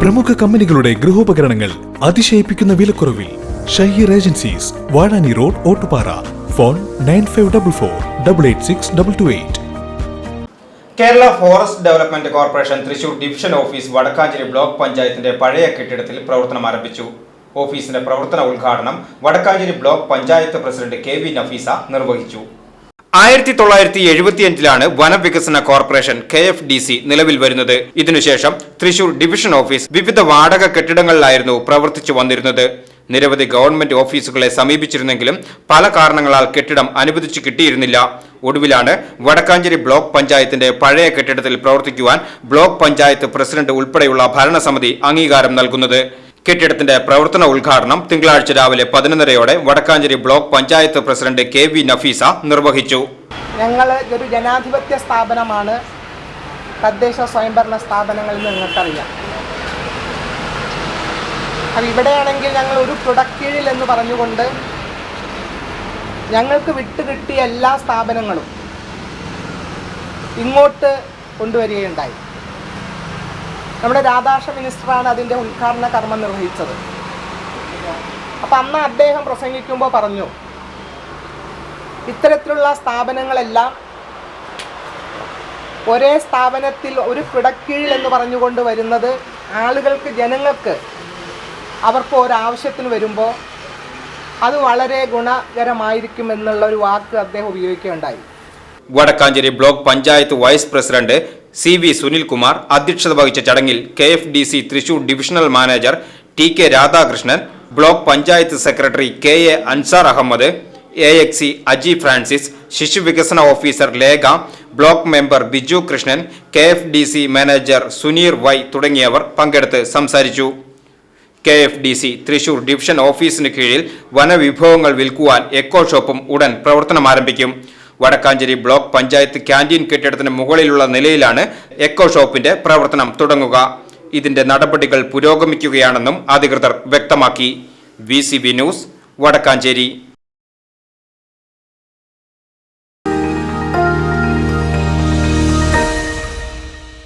പ്രമുഖ കമ്പനികളുടെ ഗൃഹോപകരണങ്ങൾ അതിശയിപ്പിക്കുന്ന വിലക്കുറവിൽ Shaheer agencies Vazhani road Ottupara. Phone nine five double four double eight six double two eight. Kerala forest development corporation Thrissur division office Vadakkanchery block പഞ്ചായത്തിന്റെ പഴയ കെട്ടിടത്തിൽ പ്രവർത്തനം ആരംഭിച്ചു. ഓഫീസിന്റെ പ്രവർത്തന ഉദ്ഘാടനം Vadakkanchery block panchayat president K V Nafeesa നിർവഹിച്ചു. ആയിരത്തി തൊള്ളായിരത്തി എഴുപത്തിയഞ്ചിലാണ് വനവികസന corporation K F D C നിലവിൽ വരുന്നത്. ഇതിനുശേഷം തൃശൂർ ഡിവിഷൻ ഓഫീസ് വിവിധ വാടക കെട്ടിടങ്ങളിലായിരുന്നു പ്രവർത്തിച്ചു വന്നിരുന്നത്. നിരവധി ഗവൺമെന്റ് ഓഫീസുകളെ സമീപിച്ചിരുന്നെങ്കിലും പല കാരണങ്ങളാൽ കെട്ടിടം അനുവദിച്ചു കിട്ടിയിരുന്നില്ല. ഒടുവിലാണ് വടക്കാഞ്ചേരി ബ്ലോക്ക് പഞ്ചായത്തിന്റെ പഴയ കെട്ടിടത്തിൽ പ്രവർത്തിക്കുവാൻ ബ്ലോക്ക് പഞ്ചായത്ത് പ്രസിഡന്റ് ഉൾപ്പെടെയുള്ള ഭരണസമിതി അംഗീകാരം നൽകുന്നത്. കെട്ടിടത്തിന്റെ പ്രവർത്തന ഉദ്ഘാടനം തിങ്കളാഴ്ച രാവിലെ പതിനൊന്നരയോടെ Vadakkanchery block panchayat president K V Nafeesa നിർവഹിച്ചു. ഞങ്ങൾ ഒരു ജനാധിപത്യ സ്ഥാപനമാണ്. തദ്ദേശ സ്വയംഭരണ സ്ഥാപനങ്ങൾ എന്ന് നിങ്ങൾക്കറിയാം അത് ഇവിടെയാണെങ്കിൽ ഞങ്ങൾ ഒരു തുടക്കീഴിൽ എന്ന് പറഞ്ഞുകൊണ്ട് ഞങ്ങൾക്ക് വിട്ടുകിട്ടിയ എല്ലാ സ്ഥാപനങ്ങളും ഇങ്ങോട്ട് കൊണ്ടുവരികയുണ്ടായി. നമ്മുടെ രാധാഷ മിനിസ്റ്ററാണ് അതിന്റെ ഉദ്ഘാടന കർമ്മം നിർവഹിച്ചത്. അപ്പം അന്ന് അദ്ദേഹം പ്രസംഗിക്കുമ്പോൾ പറഞ്ഞു ഇത്തരത്തിലുള്ള സ്ഥാപനങ്ങളെല്ലാം ഒരേ സ്ഥാപനത്തിൽ ഒരു പിടക്കീഴിൽ എന്ന് പറഞ്ഞുകൊണ്ട് വരുന്നത് ആളുകൾക്ക് ജനങ്ങൾക്ക് അവർക്ക് ഒരാവശ്യത്തിന് വരുമ്പോൾ അത് വളരെ ഗുണകരമായിരിക്കും എന്നുള്ള ഒരു വാക്ക് അദ്ദേഹം ഉപയോഗിക്കുകയുണ്ടായി. Vadakkanchery block panchayat vice president C V Sunilkumar അധ്യക്ഷത വഹിച്ച ചടങ്ങിൽ K F D C Thrissur divisional manager T K Radhakrishnan block panchayat secretary K A Ansar Ahammed A X C Aji Francis ശിശു വികസന officer Lekha block member Biju Krishnan K F D C manager Suneer Y തുടങ്ങിയവർ പങ്കെടുത്ത് സംസാരിച്ചു. K F D C Thrissur division ഓഫീസിന് കീഴിൽ വനവിഭവങ്ങൾ വിൽക്കുവാൻ echo ഷോപ്പും ഉടൻ പ്രവർത്തനം ആരംഭിക്കും. വടക്കാഞ്ചേരി ബ്ലോക്ക് പഞ്ചായത്ത് ക്യാന്റീൻ കെട്ടിടത്തിന് മുകളിലുള്ള നിലയിലാണ് എക്കോ ഷോപ്പിന്റെ പ്രവർത്തനം തുടങ്ങുക. ഇതിന്റെ നടപടികൾ പുരോഗമിക്കുകയാണെന്നും അധികൃതർ വ്യക്തമാക്കി. V news Vadakkanchery.